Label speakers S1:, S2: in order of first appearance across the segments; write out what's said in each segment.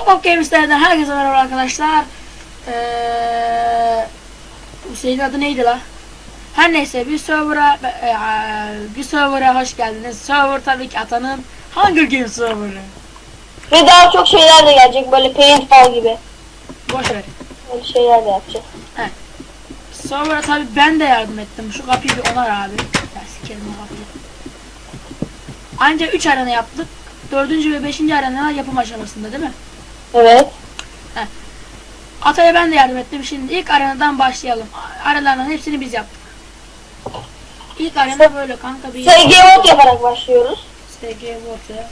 S1: Hop Hop Games'lerden herkese merhaba arkadaşlar. Ee, bu şeyin adı neydi la? Her neyse bir server'a e, bir server'a hoş geldiniz. Server tabii ki atanın Hunger Games server'ı.
S2: Ve daha çok şeyler de gelecek böyle paintball gibi.
S1: Boş ver.
S2: Böyle şeyler de yapacak.
S1: Server'a tabii ben de yardım ettim. Şu kapıyı bir onar abi. Ya sikerim o kapıyı. Anca 3 arena yaptık. 4. ve 5. arenalar yapım aşamasında değil mi?
S2: Evet.
S1: Atay'a ben de yardım ettim. Şimdi ilk arenadan başlayalım. Arenaların hepsini biz yaptık. İlk arena böyle kanka bir
S2: SG vote yaparak başlıyoruz.
S1: SG Vote.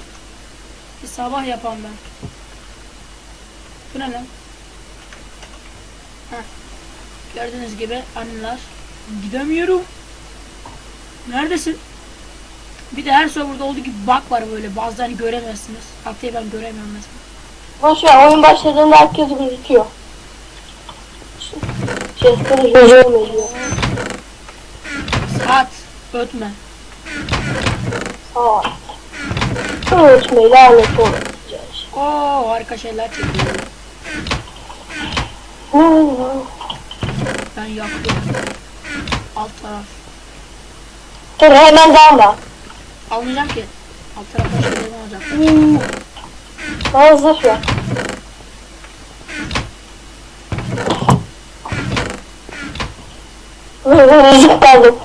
S1: Bir sabah yapan ben. Bu ne lan? Heh. Gördüğünüz gibi anneler. Gidemiyorum. Neredesin? Bir de her serverda olduğu gibi bug var böyle. Bazılarını göremezsiniz. Haftayı ben göremiyorum mesela.
S2: Boş ver oyun başladığında herkes gözüküyor. Chest'leri hücum ediyor.
S1: Saat. Ötme.
S2: Saat. Ölçmeyi lanet olacak.
S1: Oo harika şeyler çekiyor. Ben yaktım. Alt taraf.
S2: Dur hemen dalma.
S1: Almayacağım ki. Alt tarafta şeyler olacak.
S2: Bana zırh ver. Rezil kaldım.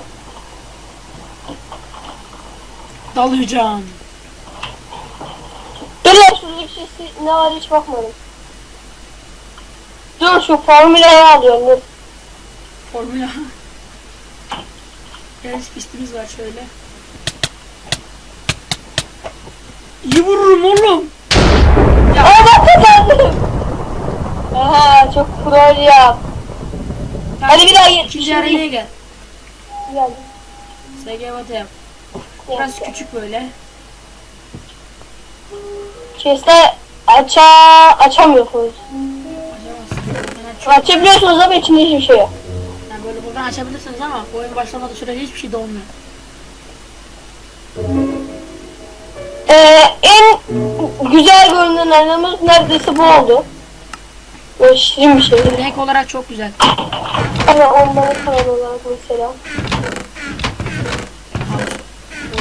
S1: Dalacağım.
S2: Dur ya şuradaki şey ne var hiç bakmadım. Dur şu formülayı alıyorum dur.
S1: Formula. Yarış pistimiz var şöyle. İyi vururum oğlum.
S2: Bak kazandım. Aha çok troll ya. Hadi bir daha gel.
S1: İkinci arenaya gel.
S2: Gel.
S1: SG Vata yap. Biraz küçük böyle.
S2: Chest'e aça açamıyorsunuz.
S1: Açamazsın.
S2: Açabiliyorsunuz ama içinde hiçbir şey yok.
S1: yani böyle buradan açabilirsiniz ama oyun başlamadığı sürece hiçbir şey de olmuyor.
S2: Ee, en güzel görünen arenamız neredeyse bu oldu. Böyle şirin bir şey.
S1: Renk olarak çok güzel.
S2: Ama onların kanalı olarak mesela.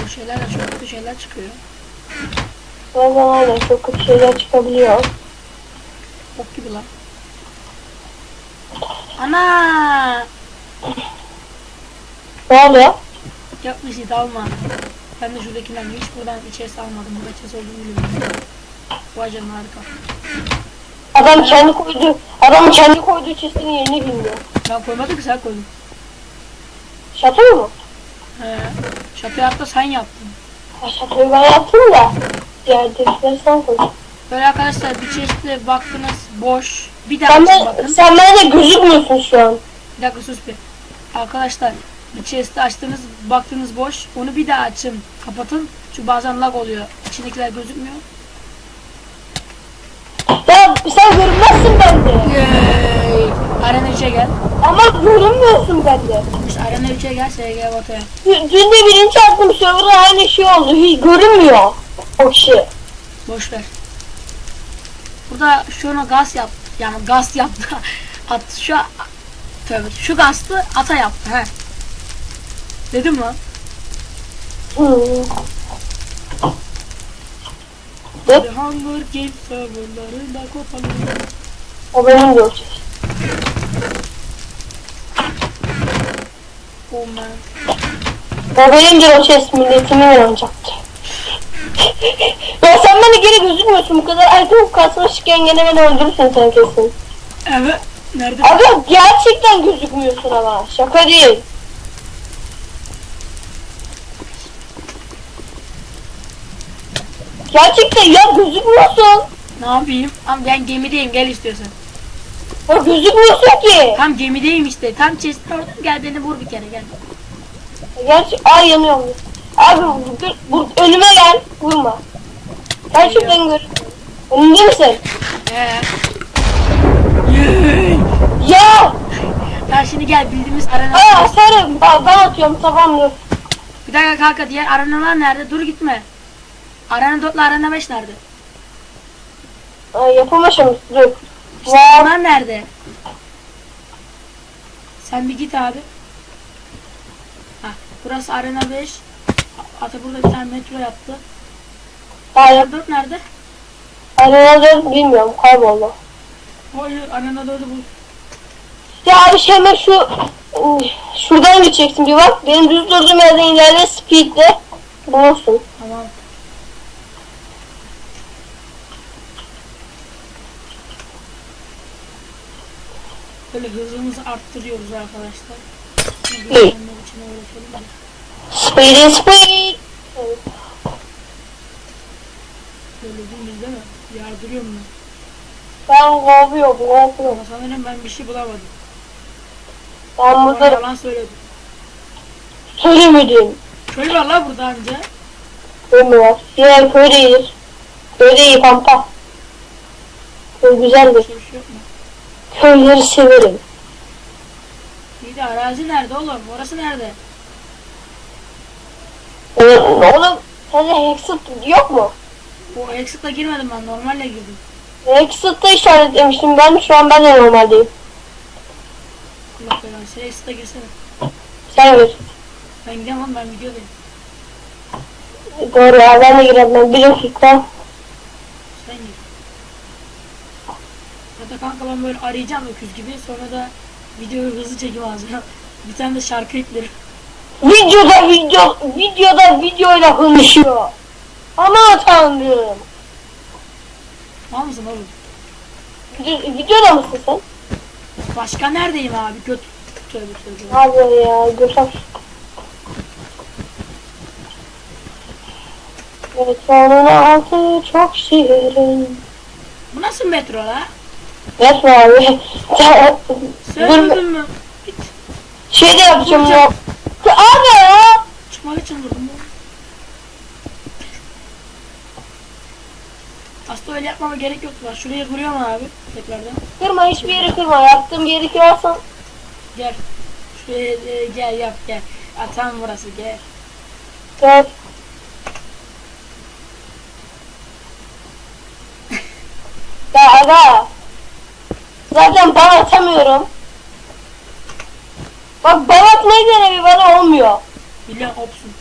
S1: O şeyler de çok kötü şeyler çıkıyor.
S2: Bazen aynen çok kötü şeyler çıkabiliyor.
S1: Bok gibi lan. Ana!
S2: Ne oluyor?
S1: Yapma şey dalma. Ben de şuradakinden hiç buradan içerisi almadım. Burada içerisi olduğunu bilmiyorum. Vay canına harika.
S2: Adam kendi koydu. Adam kendi koyduğu chest'in yerini bilmiyor.
S1: Ben koymadım ki sen koydun.
S2: Şato mu?
S1: He. Şatoyu hatta sen yaptın.
S2: Ha, şatoyu ben yaptım da. Diğer delikleri sen koydun.
S1: Böyle arkadaşlar bir chest'e baktınız boş. Bir daha
S2: Sen, ben,
S1: bakın.
S2: sen bende gözükmüyorsun şu an.
S1: Bir dakika sus bir. Arkadaşlar bir chest'i açtınız baktınız boş. Onu bir daha açın. Kapatın. Çünkü bazen lag oluyor. İçindekiler gözükmüyor.
S2: Ya sen görünmezsin bende.
S1: Yay! Arena 3'e gel.
S2: Ama görünmüyorsun bende.
S1: İşte Arena 3'e gel SG Batı'ya.
S2: Dün dün de birinci attım serverda aynı şey oldu. Hiç görünmüyor o kişi.
S1: Boş ver. Burada şunu gaz yap. Yani gaz yaptı. At şu tövbe şu gazlı ata yaptı he. Dedim lan. The Hunger Games serverlarında kopalım.
S2: o benim kişi.
S1: Oh man.
S2: O benim o chest milletimin oynayacaktı. ya sen bana geri gözükmüyorsun bu kadar item kasmışken gene beni öldürürsün sen kesin.
S1: Evet. Nerede?
S2: Aga gerçekten gözükmüyorsun ama şaka değil. Gerçekten ya gözükmüyorsun.
S1: Ne yapayım? Ama ben gemideyim gel istiyorsan.
S2: Ya gözükmüyorsun ki.
S1: Tam gemideyim işte. Tam chest'in orada gel beni vur bir kere gel.
S2: Gerçi ay yanıyorum. Abi dur, dur, önüme gel. Vurma. Gerçekten görüyorum. Önünde misin?
S1: Ee.
S2: Ya!
S1: Ya şimdi gel bildiğimiz arena.
S2: Aa sarı. Ben, ben atıyorum tamam dur.
S1: Bir dakika kanka diğer arenalar nerede? Dur gitme. Arena 4 ile arena 5 nerede?
S2: Aşaması dur. Var.
S1: Bunlar nerede? Sen bir git abi. Ha, burası Arena 5. Ata burada bir tane metro yaptı.
S2: Hayır.
S1: Arena 4 nerede?
S2: Arena 4 bilmiyorum kayboldu.
S1: Hayır, Arena 4'ü bu.
S2: Ya abi şey hemen şu şuradan gideceksin bir bak. Benim düz durduğum yerden ilerle speedle bulursun.
S1: Tamam. Böyle hızımızı arttırıyoruz arkadaşlar.
S2: Speedy speed. Evet.
S1: Böyle dümdüz değil mi? Yardırıyorum ben.
S2: Ben kovuyorum kovuyorum.
S1: Ama sanırım ben bir şey bulamadım.
S2: Ben
S1: Bana
S2: burada
S1: yalan söyledim.
S2: söylemedim.
S1: Köy var la burada anca.
S2: Köy var? Diğer köy değildir. Köy değil pampa. Köy güzeldir.
S1: Bir şey yok
S2: Köyleri severim.
S1: İyi de arazi nerede oğlum? Orası nerede?
S2: Ee, Oğlum sende Hexit yok mu?
S1: O exit'la girmedim ben normalle girdim.
S2: Hexit'te işaretlemiştim ben şu an ben de normaldeyim.
S1: Allah belanı. Sen exit'la girsene.
S2: Sen gir.
S1: Ben gidemem oğlum ben videodayım.
S2: Doğru ya ben de girerim ben bir dakika.
S1: Sen gir. Ya da kanka ben böyle arayacağım öküz gibi sonra da videoyu hızlı çekim ağzına. Bir tane de şarkı eklerim.
S2: Videoda video videoda videoyla konuşuyor. Aman tanrım.
S1: Var mısın oğlum?
S2: Video- Videoda mısın sen?
S1: Başka neredeyim abi? Göt. Tövbe tövbe.
S2: Abi ya götür. Metronun altı çok şirin.
S1: Bu nasıl metro la?
S2: Metro abi. Sen-
S1: öldün mü? Git.
S2: Şey de yapacağım ya. Abi ya.
S1: Çıkmak için vurdum. Aslında öyle yapmama gerek yoktu. Bak şuraya vuruyorum abi. Tekrardan.
S2: Kırma hiçbir yeri kırma. Yaptığım yeri kırarsan.
S1: Gel. Şuraya e, gel yap gel. Ha, tam burası gel.
S2: Gel. Ya aga. Zaten bana atamıyorum. Bak balat ne denebi bana olmuyor.
S1: Biliyorum opsun.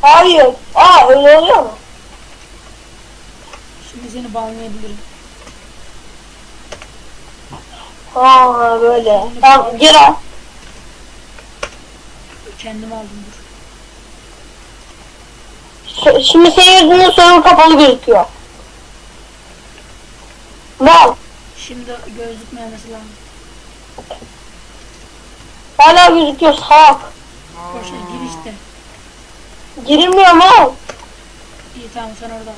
S2: Hayır. Aa öyle oluyor mu?
S1: Şimdi seni bağlayabilirim.
S2: Aa böyle. Tamam gir al.
S1: Kendim aldım dur.
S2: Şimdi senin yüzünden sorun kapalı gözüküyor.
S1: Şimdi gözükmemesi lazım.
S2: Hala gözüküyor salak.
S1: Boşa gir işte.
S2: Girilmiyor mal.
S1: İyi tamam sen orada kal.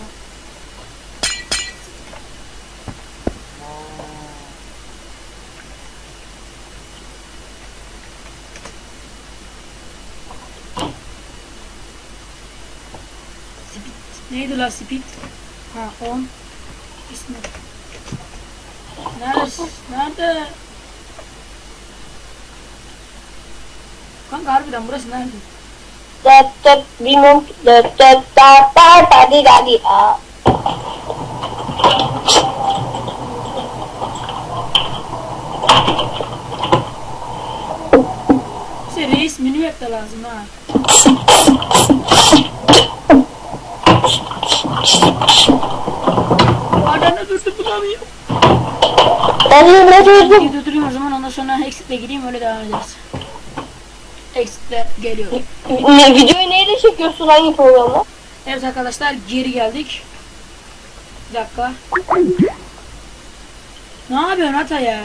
S1: Neydi la speed? Ha 10. İsmi. Nice, nada.
S2: Kan harus udah murah nanti. Tetep bingung, tetep apa tadi tadi ah.
S1: Serius, minum ya kita langsung ah. Ada nasi sebelah
S2: Ben ne dedim?
S1: Videoda durayım o zaman ondan sonra exitle gireyim öyle devam ederiz. Exitle geliyor.
S2: Ne, videoyu neyle çekiyorsun hangi programda?
S1: Evet arkadaşlar geri geldik. Bir dakika. Ne yapıyorsun Ata ya?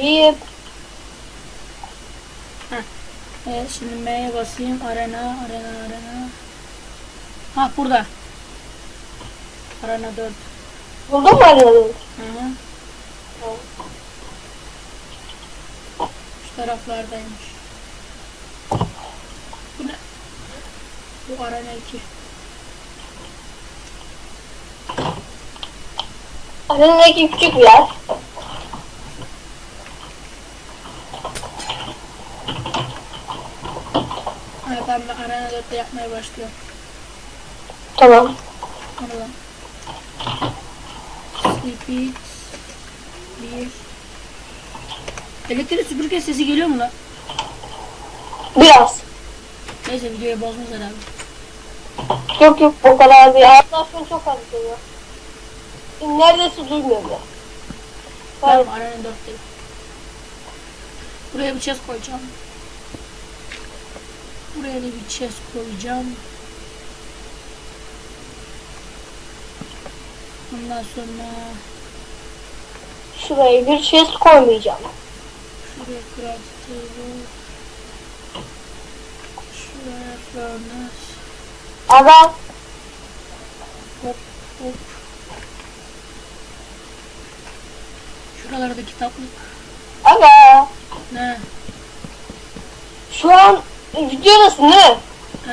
S2: İyi.
S1: Evet şimdi M'ye basayım. Arena, arena, arena. Ha burada. Arena 4.
S2: Buldun mu aradın?
S1: Hı hı. Şu taraflardaymış. Bu ne? Bu arena 2.
S2: Aranındaki küçük bir yer.
S1: Evet ben de arena 4'te yapmaya başlıyorum.
S2: Tamam.
S1: Onu da. Bir. Elektrik süpürge sesi geliyor mu lan?
S2: Biraz.
S1: Neyse videoyu bozmaz herhalde.
S2: Yok yok o kadar değil. Arkadaşlar çok az geliyor. Neredeyse duymuyor bile.
S1: Tamam aranın dörtteyim. Buraya bir chest koyacağım. Buraya da bir chest koyacağım. Ondan sonra
S2: Şuraya bir chest koymayacağım.
S1: şuraya craft table. Şuraya furnace.
S2: Aga
S1: Hop hop. Şuralarda kitaplık.
S2: aga
S1: Ne?
S2: şu an videodasın değil mi?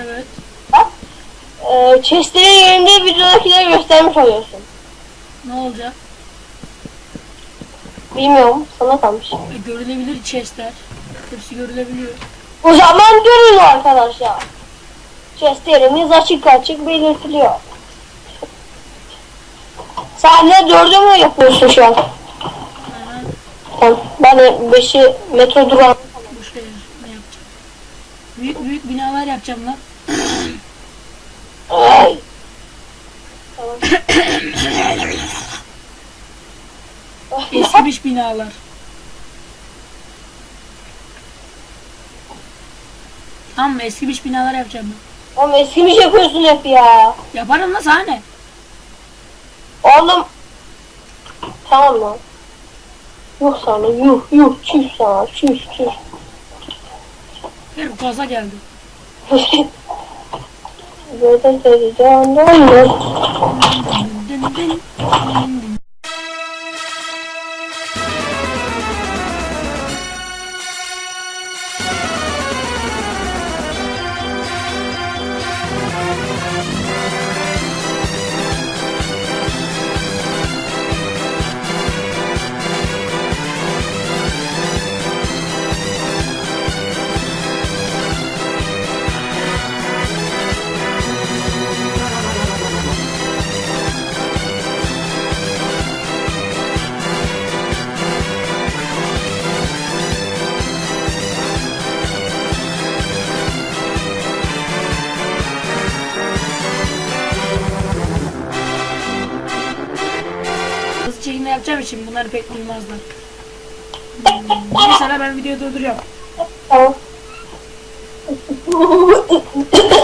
S1: Evet.
S2: Bak. Ee, chestlerin yerinde videodakileri göstermiş oluyorsun.
S1: Ne olacak?
S2: Bilmiyorum sana kalmış.
S1: E, görülebilir chestler. Hepsi görülebiliyor.
S2: O zaman görün arkadaşlar. Chestlerimiz açık açık belirtiliyor. Sen de dördü mü yapıyorsun şu an? Ben de beşi metro durağı.
S1: Boş ver. Ne yapacağım? Büyük büyük binalar yapacağım lan.
S2: Ay. Tamam.
S1: Eskimiş binalar. Tamam? Eskimiş binalar yapacağım ben.
S2: Oğlum eskimiş yapıyorsun hep ya.
S1: Yaparım lan sana ne?
S2: Oğlum. Tamam lan. Yuh sana yuh yuh çüş sana çüş çüş.
S1: Bu kaza geldi.
S2: Böyle dedi can dönmüyor.
S1: Dın dın dın, dın için bunları pek. Hmm, Mesela ben videoyu durduruyorum.